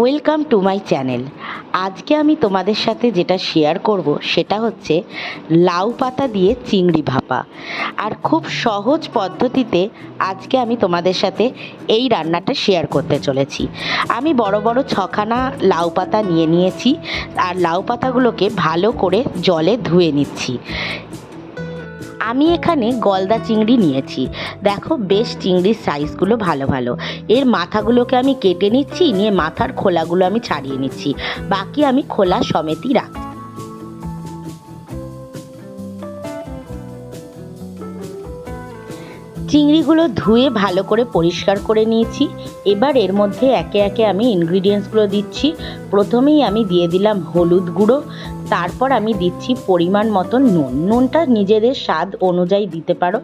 Welcome to my channel আজকে আমি তোমাদের সাথে যেটা শেয়ার করব, সেটা হচ্ছে লাউ পাতা দিয়ে চিংড়ি ভাপা। আর খুব সহজ পদ্ধতিতে আজকে আমি তোমাদের সাথে এই রান্নাটা শেয়ার করতে চলেছি। আমি বড় বড় ছখানা লাউ পাতা নিয়ে নিয়েছি, আর লাউ পাতাগুলোকে ভালো করে জলে ধুয়ে নিচ্ছি। আমি এখানে গলদা চিংড়ি নিয়েছি। দেখো, বেশ চিংড়ির সাইজগুলো ভালো ভালো। এর মাথাগুলোকে আমি কেটে নিচ্ছি, নিয়ে মাথার খোলাগুলো আমি ছাড়িয়ে নিচ্ছি। বাকি আমি খোলা সমেতই রাখ চিংড়িগুলো ধুয়ে ভালো করে পরিষ্কার করে নিয়েছি। এবার এর মধ্যে একে একে আমি ইনগ্রিডিয়েন্টসগুলো দিচ্ছি। প্রথমেই আমি দিয়ে দিলাম হলুদ গুঁড়ো। তারপর আমি দিচ্ছি পরিমাণ মতন নুন। নুনটা নিজেদের স্বাদ অনুযায়ী দিতে পারো।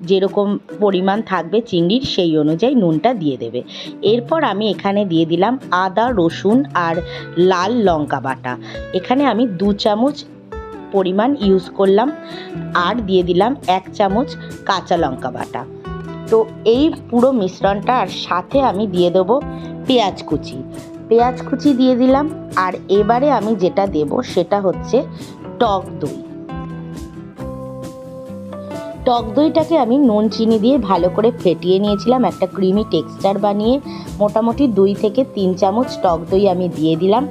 যেরকম পরিমাণ থাকবে চিংড়ির, সেই অনুযায়ী নুনটা দিয়ে দেবে। এরপর আমি এখানে দিয়ে দিলাম আদা, রসুন আর লাল লঙ্কা বাটা। এখানে আমি দু চামচ পরিমাণ ইউজ করলাম। আর দিয়ে দিলাম এক চামচ কাঁচা লঙ্কা বাটা। তো এই পুরো মিশ্রণটা আর সাথে আমি দিয়ে দেবো পেঁয়াজ কুচি। পেঁয়াজ কুচি দিয়ে দিলাম। আর এবারে আমি যেটা দেব সেটা হচ্ছে টক দই। টক দইটাকে আমি নুন, চিনি দিয়ে ভালো করে ফেটিয়ে নিয়েছিলাম। একটা ক্রিমি টেক্সচার বানিয়ে মোটামুটি দুই থেকে তিন চামচ টক দই আমি দিয়ে দিলাম।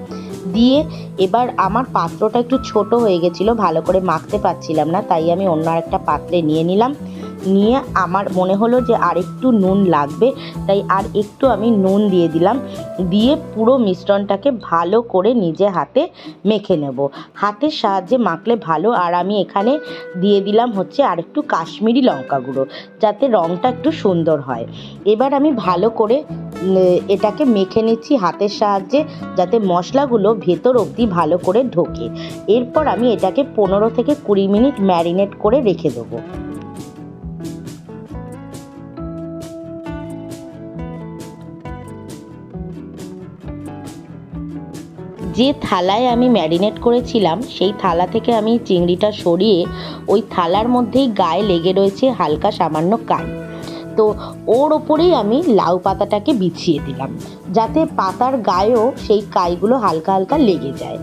দিয়ে এবার আমার পাত্রটা একটু ছোট হয়ে গেছিল, ভালো করে মাখতে পারছিলাম না, তাই আমি অন্য একটা পাত্রে নিয়ে নিলাম। নিয়ে আমার মনে হলো যে আর একটু নুন লাগবে, তাই আর একটু আমি নুন দিয়ে দিলাম। দিয়ে পুরো মিশ্রণটাকে ভালো করে নিজে হাতে মেখে নেব। হাতের সাহায্যে মাখলে ভালো। আর আমি এখানে দিয়ে দিলাম হচ্ছে আর একটু কাশ্মীরি লঙ্কা গুঁড়ো, যাতে রঙটা একটু সুন্দর হয়। এবার আমি ভালো করে এটাকে মেখে নিচ্ছি হাতের সাহায্যে, যাতে মশলাগুলো ভেতর অবধি ভালো করে ঢোকে। এরপর আমি এটাকে পনেরো থেকে কুড়ি মিনিট ম্যারিনেট করে রেখে দেবো। যে থালায় আমি ম্যারিনেট করেছিলাম, সেই থালা থেকে আমি চিংড়িটা সরিয়ে ওই থালার মধ্যেই গায়ে লেগে রয়েছে হালকা সামান্য কাই। তো ওর ওপরেই আমি লাউ পাতাটাকে বিছিয়ে দিলাম, যাতে পাতার গায়েও সেই কাইগুলো হালকা হালকা লেগে যায়।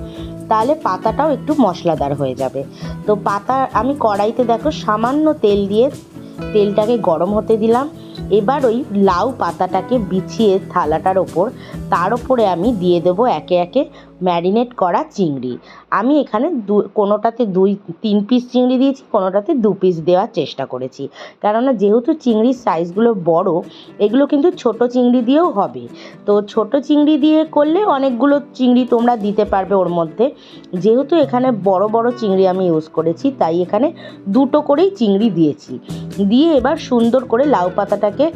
তাহলে পাতাটাও একটু মশলাদার হয়ে যাবে। তো পাতা, আমি কড়াইতে দেখো সামান্য তেল দিয়ে তেলটাকে গরম হতে দিলাম। এবার ওই লাউ পাতাটাকে বিছিয়ে থালাটার ওপর, তার ওপরে আমি দিয়ে দেবো একে একে ম্যারিনেট করা চিংড়ি। আমি এখানে দু, কোনোটাতে দুই, তিন পিস চিংড়ি দিয়েছি, কোনোটাতে দু পিস দেওয়ার চেষ্টা করেছি। কেননা যেহেতু চিংড়ির সাইজগুলো বড়, এগুলো কিন্তু ছোট চিংড়ি দিয়েও হবে। তো ছোট চিংড়ি দিয়ে করলে অনেকগুলো চিংড়ি তোমরা দিতে পারবে ওর মধ্যে। যেহেতু এখানে বড় বড় চিংড়ি আমি ইউজ করেছি, তাই এখানে দুটো করেই চিংড়ি দিয়েছি। দিয়ে এবার সুন্দর করে লাউ পাতাটাকে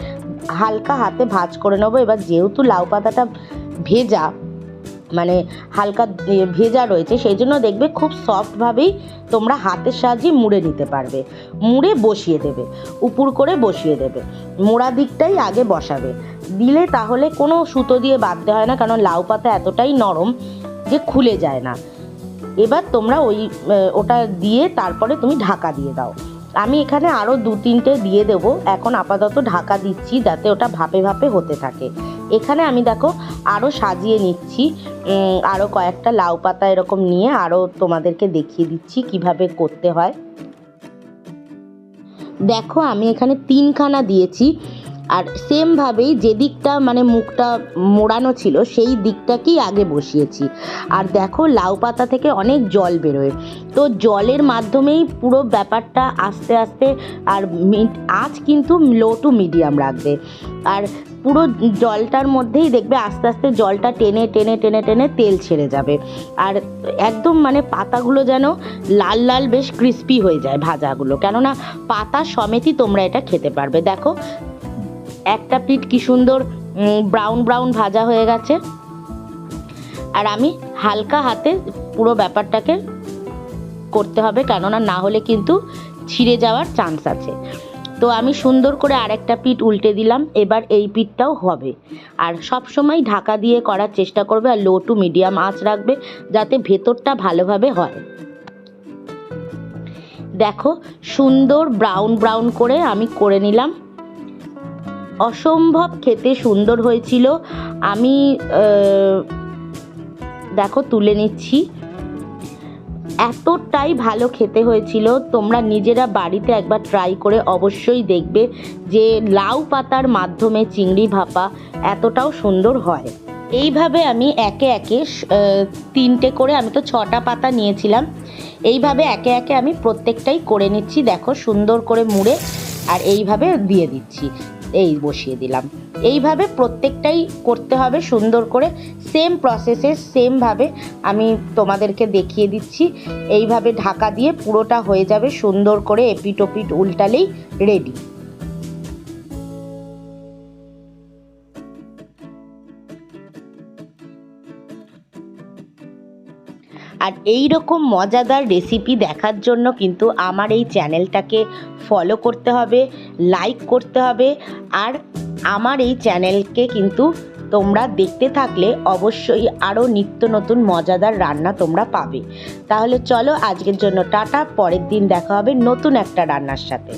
হালকা হাতে ভাজ করে নেব। এবার যেহেতু লাউ পাতাটা ভেজা মানে হালকা ভেজা রয়েছে, সেই জন্য দেখবে খুব সফটভাবেই তোমরা হাতের সাহায্যে মুড়ে নিতে পারবে। মুড়ে বসিয়ে দেবে, উপুর করে বসিয়ে দেবে। মোড়া দিকটাই আগে বসাবে। দিলে তাহলে কোনো সুতো দিয়ে বাঁধতে হয় না, কারণ লাউ পাতা এতটাই নরম যে খুলে যায় না। এবার তোমরা ওই ওটা দিয়ে তারপরে তুমি ঢাকা দিয়ে দাও। আমি এখানে আরও দু তিনটে দিয়ে দেবো। এখন আপাতত ঢাকা দিচ্ছি যাতে ওটা ভাপে ভাপে হতে থাকে। এখানে আমি দেখো আরও সাজিয়ে নিচ্ছি আরও কয়েকটা লাউ পাতা এরকম নিয়ে আরও তোমাদেরকে দেখিয়ে দিচ্ছি কীভাবে করতে হয়। দেখো আমি এখানে তিনখানা দিয়েছি, আর সেমভাবেই যে দিকটা মানে মুখটা মোড়ানো ছিল সেই দিকটাকেই আগে বসিয়েছি। আর দেখো লাউ পাতা থেকে অনেক জল বেরোয়, তো জলের মাধ্যমেই পুরো ব্যাপারটা আস্তে আস্তে আর আঁচ কিন্তু লো টু মিডিয়াম রাখবে। আর পুরো জলটার মধ্যেই দেখবে আস্তে আস্তে জলটা টেনে টেনে টেনে টেনে তেল ছেড়ে যাবে। আর একদম মানে পাতাগুলো যেন লাল লাল বেশ ক্রিস্পি হয়ে যায় ভাজাগুলো। কেননা পাতা সমেতই তোমরা এটা খেতে পারবে। দেখো, একটা পিঠ কি সুন্দর ব্রাউন ব্রাউন ভাজা হয়ে গেছে। আর আমি হালকা হাতে পুরো ব্যাপারটাকে করতে হবে, কেননা না হলে কিন্তু ছিঁড়ে যাওয়ার চান্স আছে। তো আমি সুন্দর করে আরেকটা পিঠ উল্টে দিলাম, এবার এই পিঠটাও হবে। আর সব সময় ঢাকা দিয়ে করার চেষ্টা করবে আর লো টু মিডিয়াম আঁচ রাখবে যাতে ভেতরটা ভালোভাবে হয়। দেখো, সুন্দর ব্রাউন ব্রাউন করে আমি করে নিলাম। অসম্ভব খেতে সুন্দর হয়েছিল। আমি দেখো তুলে নিচ্ছি। এতটাই ভালো খেতে হয়েছিল, তোমরা নিজেরা বাড়িতে একবার ট্রাই করে অবশ্যই দেখবে যে লাউ পাতার মাধ্যমে চিংড়ি ভাপা এতটাও সুন্দর হয়। এইভাবে আমি একে একে তিনটে করে আমি তো ছটা পাতা নিয়েছিলাম, এইভাবে একে একে আমি প্রত্যেকটাই করে নিচ্ছি, দেখো সুন্দর করে মুড়ে, আর এইভাবে দিয়ে দিচ্ছি। এই বসিয়ে দিলাম। এইভাবে প্রত্যেকটাই করতে হবে সুন্দর করে। সেম প্রসেসে সেমভাবে আমি তোমাদেরকে দেখিয়ে দিচ্ছি। এইভাবে ঢাকা দিয়ে পুরোটা হয়ে যাবে সুন্দর করে এপিট ওপিট উল্টালেই রেডি আর এই রকম মজাদার রেসিপি দেখার জন্য কিন্তু আমার এই চ্যানেলটাকে ফলো করতে হবে লাইক করতে হবে আর আমার এই চ্যানেলকে কিন্তু তোমরা দেখতে থাকলে অবশ্যই আরও নিত্য নতুন মজাদার রান্না তোমরা পাবে। তাহলে চলো আজকের জন্য টাটা, পরের দিন দেখা হবে নতুন একটা রান্নার সাথে।